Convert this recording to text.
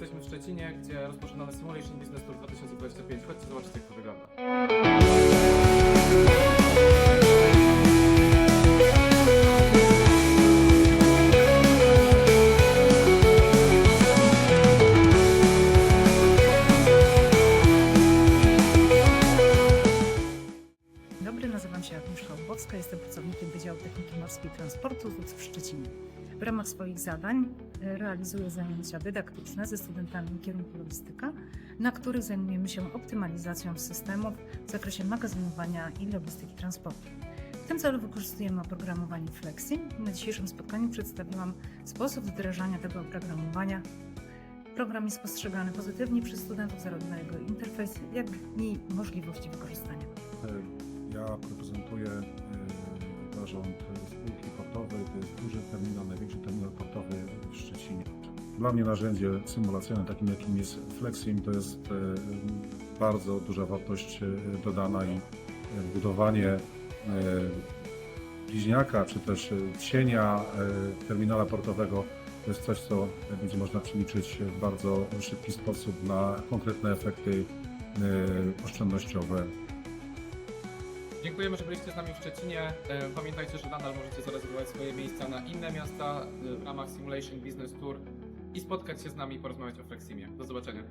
jesteśmy w Szczecinie, gdzie rozpoczynamy Simulation Business Tour 2025. Chodźcie zobaczyć jak to wygląda. Dobry, nazywam się Agnieszka Łubowska, jestem pracownikiem Wydziału Techniki Morskiej i Transportu ZUS w Szczecinie. W ramach swoich zadań e, realizuję zajęcia dydaktyczne ze studentami kierunku logistyka, na których zajmujemy się optymalizacją systemów w zakresie magazynowania i logistyki transportu. W tym celu wykorzystujemy oprogramowanie Flexi. Na dzisiejszym spotkaniu przedstawiłam sposób wdrażania tego oprogramowania. Program jest postrzegany pozytywnie przez studentów zarówno jego interfejs, jak i możliwości wykorzystania. Ja reprezentuję e, zarząd spółki portowej. To jest duży terminal, największy terminal portowy w Szczecinie. Dla mnie narzędzie symulacyjne, takim jakim jest Flexim, to jest e, bardzo duża wartość e, dodana i e, budowanie bliźniaka, czy też cienia terminala portowego to jest coś, co będzie można przeliczyć w bardzo szybki sposób na konkretne efekty oszczędnościowe Dziękujemy, że byliście z nami w Szczecinie. E, Pamiętajcie, że nadal możecie zarezerwować swoje miejsca na inne miasta e, w ramach Simulation Business Tour i spotkać się z nami i porozmawiać o Fleximie. Do zobaczenia.